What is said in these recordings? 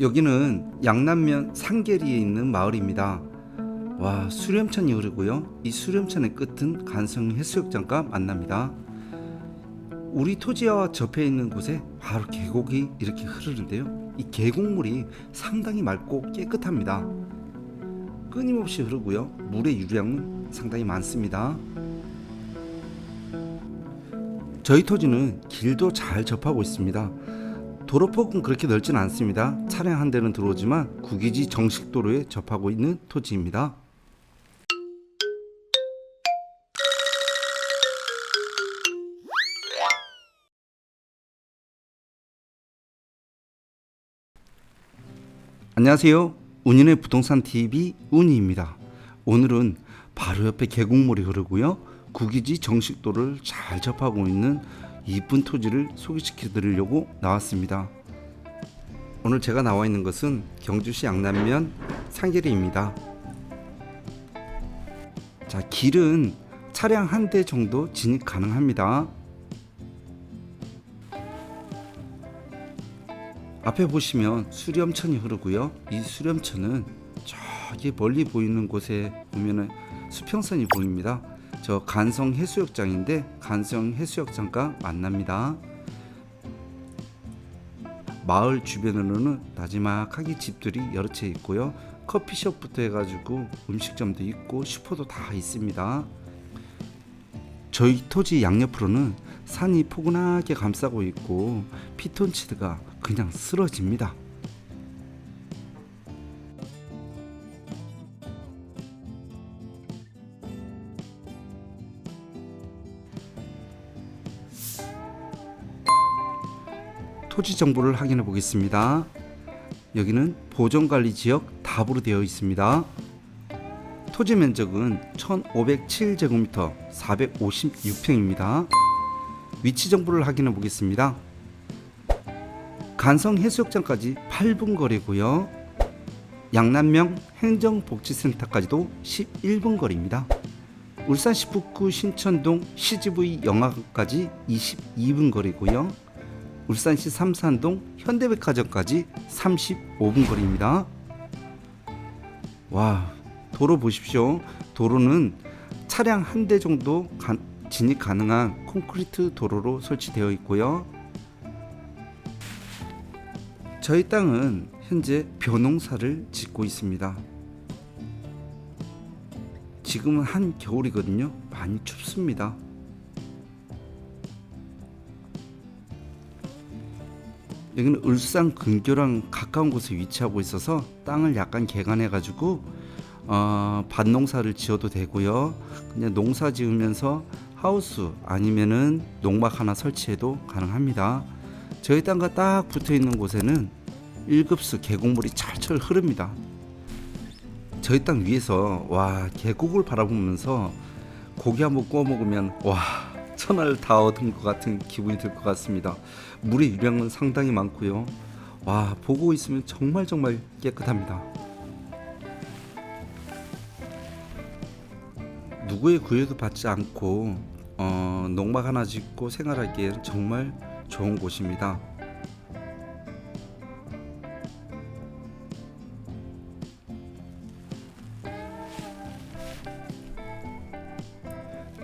여기는 양남면 상계리에 있는 마을입니다. 와 수렴천이 흐르고요. 이 수렴천의 끝은 간성 해수욕장과 만납니다. 우리 토지와 접해 있는 곳에 바로 계곡이 이렇게 흐르는데요. 이 계곡물이 상당히 맑고 깨끗합니다. 끊임없이 흐르고요. 물의 유량은 상당히 많습니다. 저희 토지는 길도 잘 접하고 있습니다. 도로폭은 그렇게 넓진 않습니다. 차량 한 대는 들어오지만 국유지 정식 도로에 접하고 있는 토지입니다. 안녕하세요. 운인의 부동산 TV 운이입니다. 오늘은 바로 옆에 계곡물이 흐르고요. 국유지 정식도를 잘 접하고 있는 이쁜 토지를 소개시켜 드리려고 나왔습니다. 오늘 제가 나와 있는 것은 경주시 양남면 상계리입니다. 자, 길은 차량 한 대 정도 진입 가능합니다. 앞에 보시면 수렴천이 흐르고요. 이 수렴천은 저기 멀리 보이는 곳에 보면은 수평선이 보입니다. 저 간성 해수욕장인데 간성 해수욕장과 만납니다. 마을 주변으로는 나지막하게 집들이 여러 채 있고요. 커피숍부터 해가지고 음식점도 있고 슈퍼도 다 있습니다. 저희 토지 양옆으로는 산이 포근하게 감싸고 있고 피톤치드가 그냥 쓰러집니다. 토지 정보를 확인해 보겠습니다. 여기는 보존관리 지역 답으로 되어 있습니다. 토지 면적은 1507제곱미터 456평입니다. 위치 정보를 확인해 보겠습니다. 간성 해수욕장까지 8분 거리고요. 양남명 행정복지센터까지도 11분 거리입니다. 울산시 북구 신천동 CGV 영화관까지 22분 거리고요. 울산시 삼산동 현대백화점까지 35분 거리입니다. 와, 도로 보십시오. 도로는 차량 한 대 정도 가- 진입 가능한 콘크리트 도로로 설치되어 있고요. 저희 땅은 현재 벼농사를 짓고 있습니다. 지금은 한 겨울이거든요. 많이 춥습니다. 여기는 울산 근교랑 가까운 곳에 위치하고 있어서 땅을 약간 개간해 가지고 어, 밭농사를 지어도 되고요. 그냥 농사 지으면서 하우스 아니면은 농막 하나 설치해도 가능합니다. 저희 땅과 딱 붙어 있는 곳에는 1급수 계곡물이 철철 흐릅니다. 저희 땅 위에서 와 계곡을 바라보면서 고기 한번 구워 먹으면 와 천하를 다 얻은 것 같은 기분이 들 것 같습니다. 물의 유량은 상당히 많고요. 와 보고 있으면 정말 정말 깨끗합니다. 누구의 구애도 받지 않고 어, 농막 하나 짓고 생활하기에는 정말 좋은 곳입니다.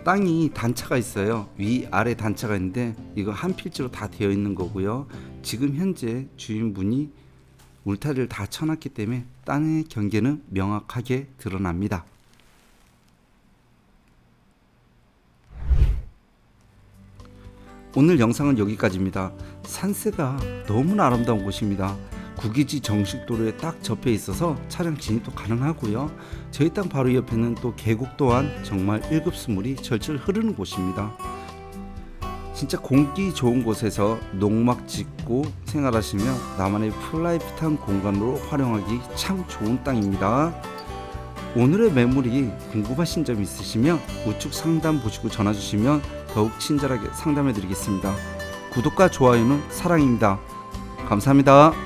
땅이 단차가 있어요. 위 아래 단차가 있는데 이거 한 필지로 다 되어 있는 거고요. 지금 현재 주인분이 울타리를 다 쳐놨기 때문에 땅의 경계는 명확하게 드러납니다. 오늘 영상은 여기까지입니다. 산세가 너무나 아름다운 곳입니다. 국유지 정식 도로에 딱 접해 있어서 차량 진입도 가능하고요. 저희 땅 바로 옆에는 또 계곡 또한 정말 1급 수 물이 절절 흐르는 곳입니다. 진짜 공기 좋은 곳에서 농막 짓고 생활하시면 나만의 프라이빗한 공간으로 활용하기 참 좋은 땅입니다. 오늘의 매물이 궁금하신 점 있으시면 우측 상담 보시고 전화 주시면 더욱 친절하게 상담해 드리겠습니다. 구독과 좋아요는 사랑입니다. 감사합니다.